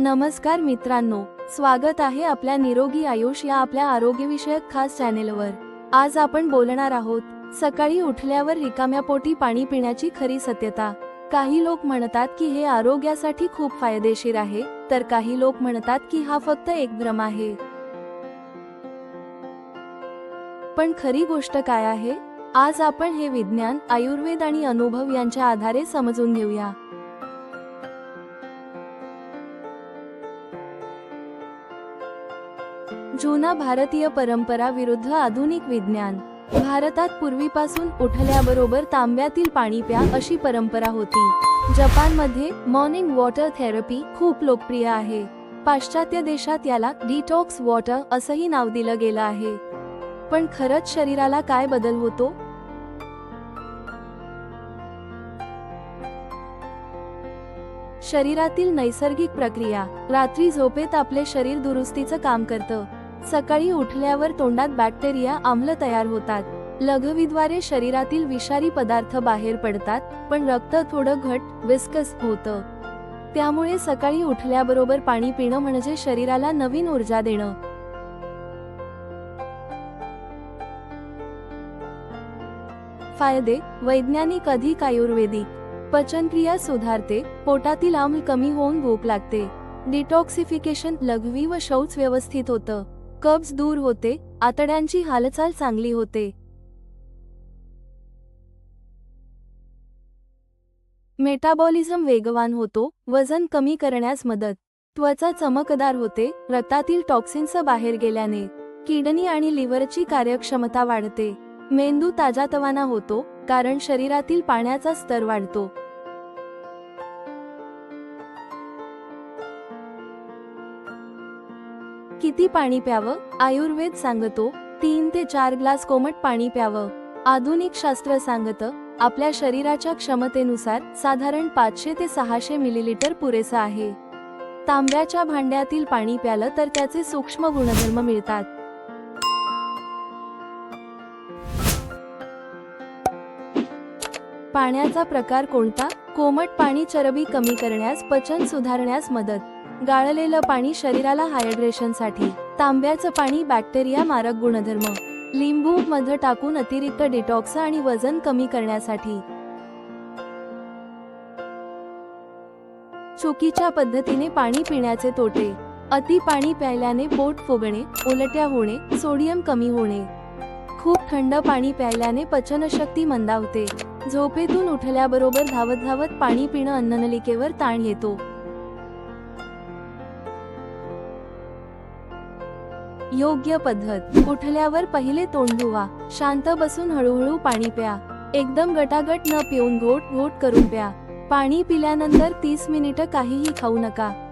नमस्कार मित्रांनो स्वागत आहे आपल्या निरोगी आयुष या आपल्या आरोग्यविषयक खास चॅनेलवर. आज आपण बोलणार आहोत सकाळी उठल्यावर रिकाम्या पोटी पाणी पिण्याची खरी सत्यता. काही लोक म्हणतात की हे आरोग्यासाठी खूप फायदेशीर आहे तर काही लोक म्हणतात की हा फक्त एक भ्रम आहे. पण खरी गोष्ट काय आहे? आज आपण हे विज्ञान आयुर्वेद आणि अनुभव यांच्या आधारे समजून घेऊया. जुना भारतीय परंपरा विरुद्ध आधुनिक विज्ञान. भारतात पूर्वीपासून उठल्याबरोबर तांब्यातील पाणी प्या अशी परंपरा होती. जपानमध्ये मॉर्निंग वॉटर थेरपी खूप लोकप्रिय आहे. पाश्चात्य देशात याला डिटॉक्स वॉटर असंही नाव दिलं गेलं आहे. पण खरंच शरीराला काय बदल होतो? शरीरातील नैसर्गिक प्रक्रिया रात्री झोपेत आपले शरीर दुरुस्तीचं काम करतं. सकाळी उठल्यावर तोंडात बॅक्टेरिया आम्ल तयार होतात. लघवीद्वारे शरीरातील विषारी पदार्थ बाहेर पडतात पण रक्त थोडं घट विस्कस होतं. त्यामुळे सकाळी उठल्याबरोबर पाणी पिणं म्हणजे शरीराला नवीन ऊर्जा देणं. फायदे वैज्ञानिक अधिक आयुर्वेदिक. पचनक्रिया सुधारते पोटातील आम्ल कमी होऊन भूक लागते. डिटॉक्सिफिकेशन लघवी व शौच व्यवस्थित होतं. कब्ज दूर होते आतड्यांची हालचाल चांगली होते. मेटाबॉलिझम वेगवान होतो वजन कमी करण्यास मदत. त्वचा चमकदार होते रक्तातील टॉक्सिन्स बाहेर गेल्याने. किडनी आणि लिव्हरची कार्यक्षमता वाढते. मेंदू ताजातवाना होतो कारण शरीरातील पाण्याचा स्तर वाढतो. किती पाणी प्यावं? आयुर्वेद सांगतो तीन ते चार ग्लास कोमट पाणी प्यावं. आधुनिक शास्त्र सांगतं आपल्या शरीराच्या क्षमतेनुसार साधारण पाचशे ते सहाशे मिलीलिटर पुरेसं आहे. तांब्याच्या भांड्यातील पाणी प्यालं तर त्याचे सूक्ष्म गुणधर्म मिळतात. पाण्याचा प्रकार कोणता? कोमट पाणी चरबी कमी करण्यास पचन सुधारण्यास मदत. गाळलेलं पाणी शरीराला हायड्रेशनसाठी तांब्याचं पाणी बॅक्टेरिया मारक गुणधर्म लिंबू मध टाकून अतिरिक्त डिटॉक्स आणि वजन कमी करण्यासाठी. चुकीच्या पद्धतीने पाणी पिण्याचे तोटे अति पाणी प्यायल्याने पोट फुगणे उलट्या होणे सोडियम कमी होणे. खूप थंड पाणी प्यायल्याने पचनशक्ती मंदावते. झोपेतून उठल्याबरोबर धावत धावत पाणी पिणं अन्ननलिकेवर ताण येतो. योग्य पद्धत. उठल्यावर पहिले तोंड धुवा. शांत बसून हळूहळू पाणी प्या. एकदम गटागट न पिऊन घोट घोट करून प्या. पाणी पिल्यानंतर तीस मिनिटं काहीही खाऊ नका.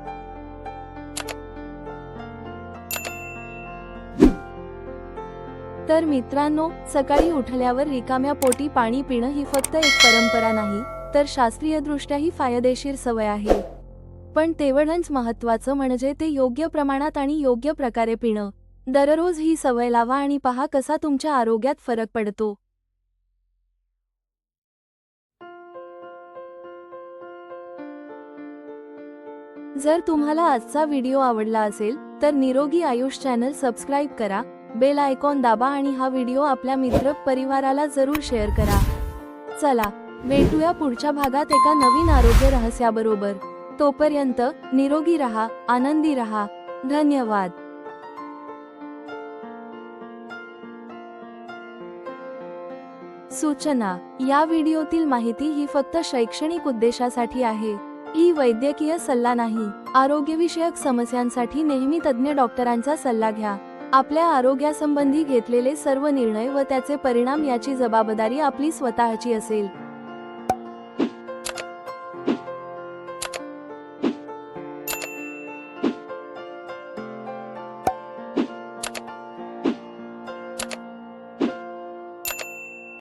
तर मित्रांनो सकाळी उठल्यावर रिकाम्या पोटी पाणी पिणं ही फक्त एक परंपरा नाही तर शास्त्रीयदृष्ट्याही फायदेशीर सवय आहे. पण तेवढंच महत्वाचं म्हणजे ते योग्य प्रमाणात आणि योग्य प्रकारे पिणं. दररोज ही सवय लावा आणि पहा कसा तुमच्या आरोग्यात फरक पडतो. जर तुम्हाला आजचा व्हिडिओ आवडला असेल तर निरोगी आयुष चॅनल सबस्क्राईब करा बेल आयकॉन दाबा आणि हा व्हिडिओ आपल्या मित्र परिवाराला जरूर शेअर करा. चला भेटूया पुढच्या भागात एका नवीन आरोग्य रहस्याबरोबर. तोपर्यंत निरोगी रहा आनंदी रहा. धन्यवाद. सूचना. या व्हिडिओतील माहिती ही फक्त शैक्षणिक उद्देशासाठी आहे. ही वैद्यकीय सल्ला नाही. आरोग्यविषयक समस्यांसाठी नेहमी तज्ज्ञ डॉक्टरांचा सल्ला घ्या. आपल्या आरोग्यासंबंधी घेतलेले सर्व निर्णय व त्याचे परिणाम याची जबाबदारी आपली स्वतःची असेल.